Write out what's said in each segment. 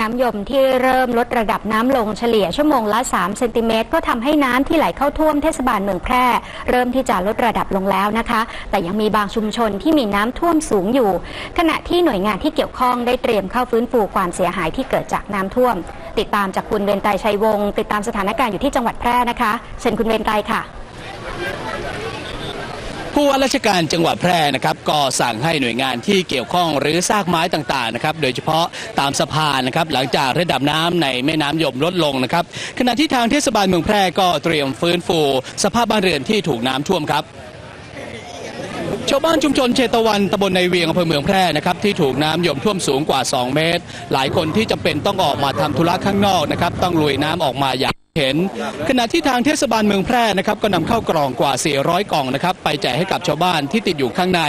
น้ำยมที่เริ่มลดระดับน้ำลงเฉลี่ยชั่วโมงละ 3 เซนติเมตรก็ทำให้น้ำที่ไหลเข้าท่วมเทศบาลเมืองแพร่ เริ่มที่จะลดระดับลงแล้วนะคะ แต่ยังมีบางชุมชนที่มีน้ำท่วมสูงอยู่ ขณะที่หน่วยงานที่เกี่ยวข้องได้เตรียมเข้าฟื้นฟูความเสียหายที่เกิดจากน้ำท่วม ติดตามจากคุณเวนไตรชัยวงศ์ติดตามสถานการณ์อยู่ที่จังหวัดแพร่นะคะ เชิญคุณเวนไตรค่ะ ผู้ว่าราชการจังหวัดแพร่นะครับก็สั่งให้หน่วยงานที่เกี่ยวข้องหรือซากไม้ต่างๆนะครับโดยเฉพาะตามสะพานนะครับหลังจากระดับน้ำในแม่น้ำยมลดลงนะครับขณะที่ทางเทศบาลเมืองแพร่ก็เตรียมฟื้นฟู สภาพบ้านเรือนที่ถูกน้ำท่วมครับชาวบ้านชุมชนเชตวันตำบลในเวียงอำเภอเมืองแพร่นะครับที่ถูกน้ำยมท่วมสูงกว่า 2 เมตร หลายคนที่จำเป็นต้องออกมาทำธุระข้างนอกนะครับต้องลุยน้ำออกมาอย่าง เห็นขณะที่ทางเทศบาลเมืองแพร่นะครับก็นำเข้ากล่องกว่า 400 กล่องนะครับไปแจกให้กับชาวบ้านที่ติดอยู่ข้างใน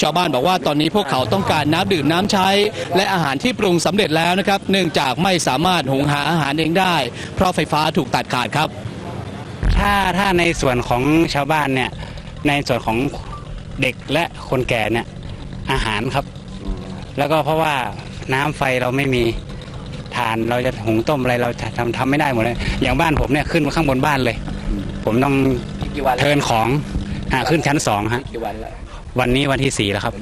ชาวบ้านบอกว่าตอนนี้พวกเขาต้องการน้ำดื่มน้ำใช้ และอาหารที่ปรุงสำเร็จแล้วนะครับ เนื่องจากไม่สามารถหุงหาอาหารเองได้ เพราะไฟฟ้าถูกตัดขาดครับ ถ้าถ้าในส่วนของชาวบ้านเนี่ยในส่วนของเด็กและคนแก่เนี่ยอาหารครับ แล้วก็เพราะว่าน้ำไฟเราไม่มี ทาน เราจะหุงต้มอะไรเราทำทำไม่ได้หมดเลยอย่างบ้านผมเนี่ยขึ้นมาข้างบนบ้านเลย ผมต้องกี่วันเทิร์นของอ่าขึ้นชั้นสองฮะกี่วันแล้ววันนี้วันที่สี่แล้วครับ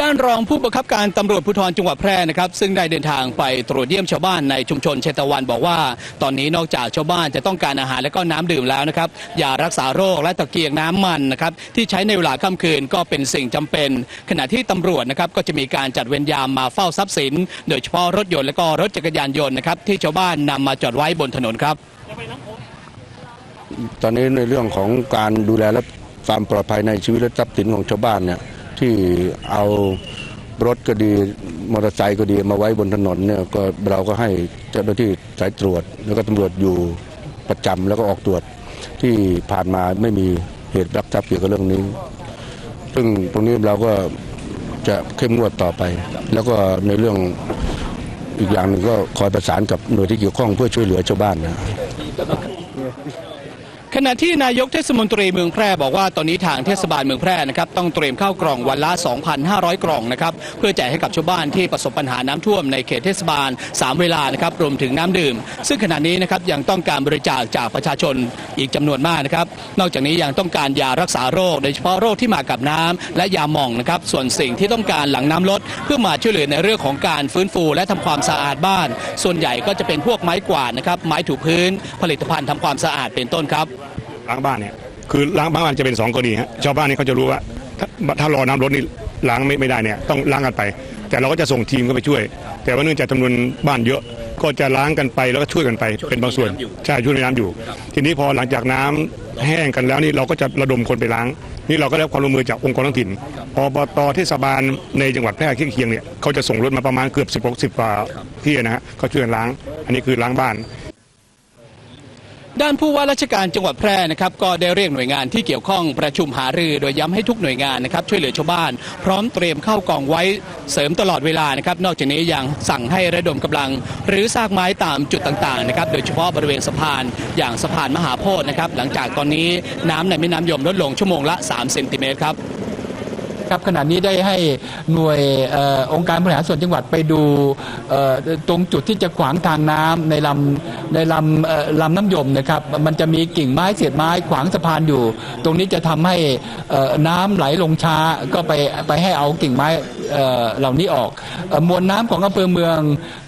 ด้านรองผู้บังคับการตำรวจภูธรจังหวัดแพร่นะครับ ซึ่งได้เดินทางไปตรวจเยี่ยมชาวบ้านในชุมชนเชตวัน บอกว่า ตอนนี้นอกจากชาวบ้านจะต้องการอาหารและก็น้ำดื่มแล้วนะครับยารักษาโรคและตะเกียงน้ำมันนะครับที่ใช้ในเวลาค่ำคืนก็เป็นสิ่งจำเป็น ขณะที่ตำรวจนะครับก็จะมีการจัดเวรยามมาเฝ้าทรัพย์สิน โดยเฉพาะรถยนต์และก็รถจักรยานยนต์นะครับที่ชาวบ้านนำมาจอดไว้บนถนนครับ ตอนนี้ในเรื่องของการดูแลและความปลอดภัยในชีวิตและทรัพย์สินของชาวบ้านเนี่ย ที่เอารถก็ดีมอเตอร์ไซค์ก็ดีมาไว้บนถนนเนี่ยก็เราก็ให้เจ้าหน้าที่สายตรวจ แล้วก็ตำรวจอยู่ประจำแล้วก็ออกตรวจที่ผ่านมาไม่มีเหตุรักทรัพย์เกี่ยวกับเรื่องนี้ ซึ่งตรงนี้เราก็จะเข้มงวดต่อไป แล้วก็ในเรื่องอีกอย่างหนึ่งก็คอยประสานกับหน่วยที่เกี่ยวข้องเพื่อช่วยเหลือชาวบ้านนะ ขณะที่นายกเทศมนตรีเมืองแพร่บอกว่าตอนนี้ทางเทศบาลเมืองแพร่นะครับต้องเตรียมข้าวกล่องวันละ 2,500 กล่องนะครับเพื่อแจกให้กับชาวบ้านที่ประสบปัญหาน้ำท่วมในเขตเทศบาล 3 เวลานะครับรวมถึงน้ำดื่ม ซึ่งขณะนี้นะครับยังต้องการบริจาคจากประชาชนอีกจำนวนมากนะครับนอกจากนี้ยังต้องการยารักษาโรค โดยเฉพาะโรคที่มากับน้ำและยาหม่องนะครับส่วนสิ่งที่ต้องการหลังน้ำลด เพื่อมาช่วยเหลือในเรื่องของการฟื้นฟู และทำความสะอาดบ้าน ส่วนใหญ่ก็จะเป็นพวกไม้กวาดนะครับไม้ถูพื้น ผลิตภัณฑ์ทำความสะอาดเป็นต้นครับ ล้างบ้านเนี่ยคือล้างบ้านจะเป็นสองกรณีฮะชาวบ้านนี่เขาจะรู้ว่าถ้าถ้ารอน้ำลดนี่ล้างไม่ไม่ได้เนี่ยต้องล้างกันไป แต่เราก็จะส่งทีมเข้าไปช่วย แต่ว่าเนื่องจากจำนวนบ้านเยอะก็จะล้างกันไปแล้วก็ช่วยกันไปเป็นบางส่วนใช่ช่วยในน้ำอยู่ ทีนี้พอหลังจากน้ำแห้งกันแล้วนี่เราก็จะระดมคนไปล้าง นี่เราก็ได้รับความร่วมมือจากองค์กรท้องถิ่นอบตเทศบาลในจังหวัดแพร่เคียงๆเนี่ยเขาจะส่งรถมาประมาณเกือบ10 60กว่าที่นะฮะเขาช่วยกันล้าง อันนี้คือล้างบ้าน ด้านผู้ว่าราชการจังหวัดแพร่นะครับก็ได้เรียกหน่วยงานที่เกี่ยวข้องประชุมหารือ โดยย้ำให้ทุกหน่วยงานนะครับช่วยเหลือชาวบ้าน พร้อมเตรียมเข้ากองไว้เสริมตลอดเวลานะครับนอกจากนี้ยังสั่งให้ระดมกำลัง หรือซากไม้ตามจุดต่างๆนะครับโดยเฉพาะบริเวณสะพานอย่างสะพานมหาโพธิ์นะครับหลังจากตอนนี้น้ำในแม่น้ำยมลดลงชั่วโมงละ 3 เซนติเมตรครับ ครับขณะนี้ได้ให้หน่วยอองค์การบริหารส่วนจังหวัดไปดูตรงจุดที่จะขวางทางน้ำในลำในลำลำน้ำยมนะครับมันจะมีกิ่งไม้เศษไม้ขวางสะพานอยู่ ตรงนี้จะทำให้น้ำไหลลงช้าก็ไปไปให้เอากิ่งไม้เหล่านี้ออกอมวลน้ำของอำเภอเมือง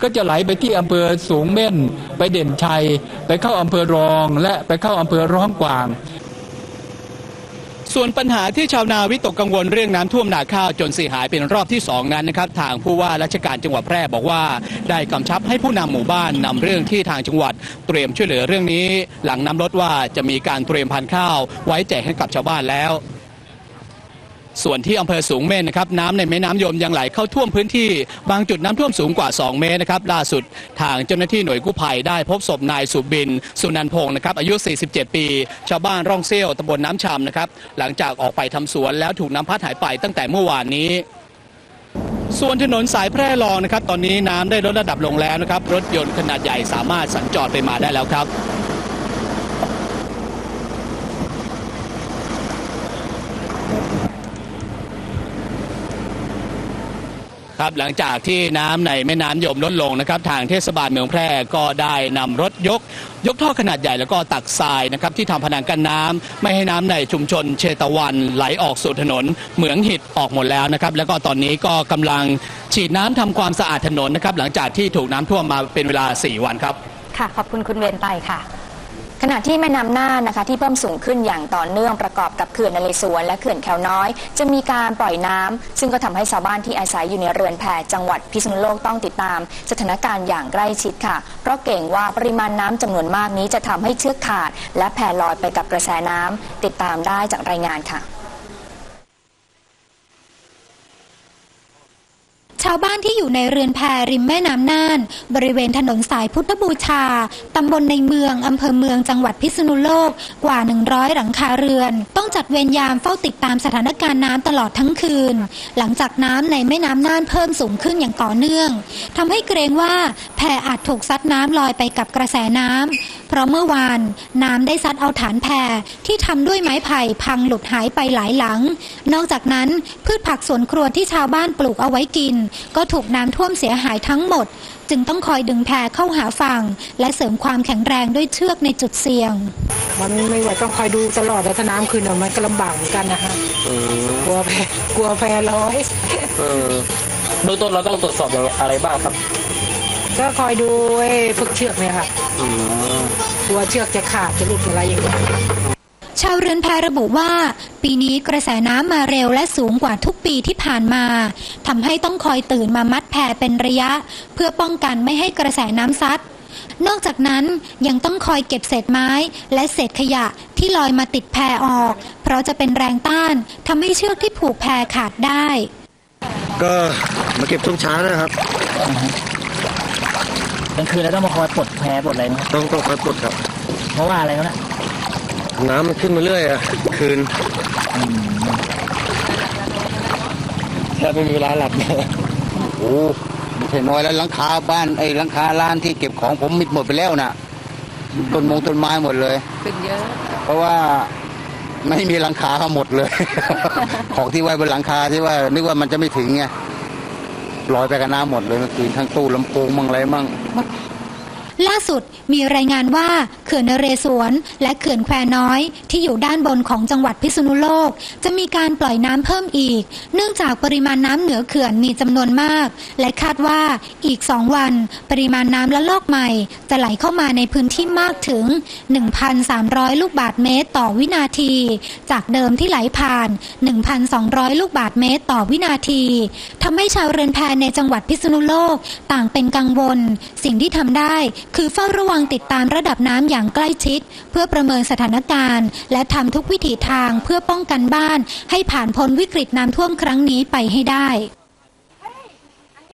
ก็จะไหลไปที่อำเภอสูงเม่น ไปเด่นชัย ไปเข้าอำเภอรอง และไปเข้าอำเภอร้องกวาง ส่วนปัญหาที่ชาวนาวิตกกังวลเรื่องน้ำท่วมนาข้าวจนเสียหายเป็นรอบที่สองนั้นนะครับ ทางผู้ว่าราชการจังหวัดแพร่บอกว่าได้กำชับให้ผู้นำหมู่บ้านนำเรื่องที่ทางจังหวัด เตรียมช่วยเหลือเรื่องนี้ หลังน้ำลดว่าจะมีการเตรียมพันธุ์ข้าว ไว้แจกให้กับชาวบ้านแล้ว ส่วนที่อำเภอสูงเม่นนะครับน้ำในแม่น้ำยมยังไหลเข้าท่วมพื้นที่ บางจุดน้ำท่วมสูงกว่า 2 เมตรนะครับล่าสุดทางเจ้าหน้าที่หน่วยกู้ภัยได้พบศพนายสุบิน สุนันพงศ์นะครับอายุ 47 ปี ชาวบ้านร่องเซี่ยวตำบลน้ำชำนะครับหลังจากออกไปทำสวนแล้วถูกน้ำพัดหายไปตั้งแต่เมื่อวานนี้ส่วนถนนสายแพร่รองนะครับ ตอนนี้น้ำได้ลดระดับลงแล้วนะครับ รถยนต์ขนาดใหญ่สามารถสัญจรไปมาได้แล้วครับ ครับหลังจากที่น้ำในแม่น้ำยมลดลงนะครับทางเทศบาลเมืองแพร่ก็ได้นำรถยก ยกท่อขนาดใหญ่แล้วก็ตักทรายนะครับที่ทำผนังกันน้ำไม่ให้น้ำในชุมชนเชตวันไหลออกสู่ถนนเหมืองหิดออกหมดแล้วนะครับแล้วก็ตอนนี้ก็กำลังฉีดน้ำทำความสะอาดถนนนะครับหลังจากที่ถูกน้ำท่วมมาเป็นเวลา 4 วันครับค่ะขอบคุณคุณเวนไตค่ะ ขณะที่แม่น้ำน่านนะคะที่เพิ่มสูงขึ้นอย่างต่อเนื่องประกอบกับเขื่อนนเรศวรและเขื่อนแควน้อย จะมีการปล่อยน้ำซึ่งก็ทำให้ชาวบ้านที่อาศัยอยู่ในเรือนแพจังหวัดพิษณุโลกต้องติดตาม สถานการณ์อย่างใกล้ชิดค่ะ เพราะเก่งว่าปริมาณน้ำจำนวนมากนี้จะทำให้เชือกขาด และแพลอยไปกับกระแสน้ำติดตามได้จากรายงานค่ะาวบ้านที่อยู่ในเรือนแพริมแม่น้ำน่าน บริเวณถนนสายพุทธบูชา ตำบลในเมือง อำเภอเมืองจังหวัดพิษณุโลกกว่า 100 หลังคาเรือน ต้องจัดเวรยามเฝ้าติดตามสถานการณ์น้ำตลอดทั้งคืน หลังจากน้ำในแม่น้ำน่านเพิ่มสูงขึ้นอย่างต่อเนื่องทำให้เกรงว่าแพอาจถูกซัดน้ำลอยไปกับกระแสน้ำ เพราะเมื่อวานน้ำได้ซัดเอาฐานแพที่ทำด้วยไม้ไผ่พังหลุดหายไปหลายหลัง นอกจากนั้นพืชผักสวนครัวที่ชาวบ้านปลูกเอาไว้กิน ก็ถูกน้ำท่วมเสียหายทั้งหมด จึงต้องคอยดึงแพเข้าหาฝั่ง และเสริมความแข็งแรงด้วยเชือกในจุดเสี่ยง มันไม่ไหวต้องคอยดูตลอดแต่ถ้าน้ำขึ้นอะมันก็ลำบากเหมือนกันนะคะกลัวแพกลัวแพร้อยเบื้องต้นเราต้องตรวจสอบอย่างอะไรบ้างครับ ก็คอยดูไอ้ฝึกเชือกเนี่ยค่ะก ลัวเชือกจะขาดจะหลุดอะไรอย่างเงี้ยชาวเรือนแพระบุว่า ปีนี้กระแสน้ำมาเร็วและสูงกว่าทุกปีที่ผ่านมาทำให้ต้องคอยตื่นมามัดแพเป็นระยะ เพื่อป้องกันไม่ให้กระแสน้ำซัดนอกจากนั้นยังต้องคอยเก็บเศษไม้และเศษขยะที่ลอยมาติดแพออก เพราะจะเป็นแรงต้านทำให้เชือกที่ผูกแพขาดได้ ก็มาเก็บช่วงเช้านะครับ กลางคืนเราต้องมาคอยปลดแพรปลดอะไรนะต้องต้องคอยปลดครับ เพราะว่าอะไรครับเนะน้ำมันขึ้นมาเรื่อยอะคืนแทบไม่มีเวลาหลับเลยโอ้ไม่ใช่น้อยแล้วหลังคาบ้านไอ้หลังคาร้านที่เก็บของผมมิดหมดไปแล้วนะต้นมงต้นไม้หมดเลยเป็นเยอะ เพราะว่าไม่มีหลังคาเขาหมดเลย ของที่ไว้บนหลังคาที่ว่า นึกว่ามันจะไม่ถึงไง ลอยไปกับน้ำหมดเลยเมื่อคืนทั้งตู้ลำโพงมั่งอะไรมั่ง ล่าสุดมีรายงานว่าเขื่อนนเรศวร และเขื่อนแควน้อย ที่อยู่ด้านบนของจังหวัดพิษณุโลก จะมีการปล่อยน้ำเพิ่มอีก เนื่องจากปริมาณน้ำเหนือเขื่อนมีจำนวนมาก และคาดว่าอีกสองวัน ปริมาณน้ำละลอกใหม่ จะไหลเข้ามาในพื้นที่มากถึง 1,300 ลูกบาทเมตรต่อวินาที จากเดิมที่ไหลผ่าน 1,200 ลูกบาทเมตรต่อวินาทีทำให้ชาวเรือนแพในจังหวัดพิษณุโลก ต่างเป็นกังวล สิ่งที่ทำได้คือเฝ้าระวังติดตามระดับน้ำอย่างใกล้ชิด เพื่อประเมินสถานการณ์ และทำทุกวิถีทางเพื่อป้องกันบ้าน ให้ผ่านพ้นวิกฤตน้ำท่วมครั้งนี้ไปให้ได้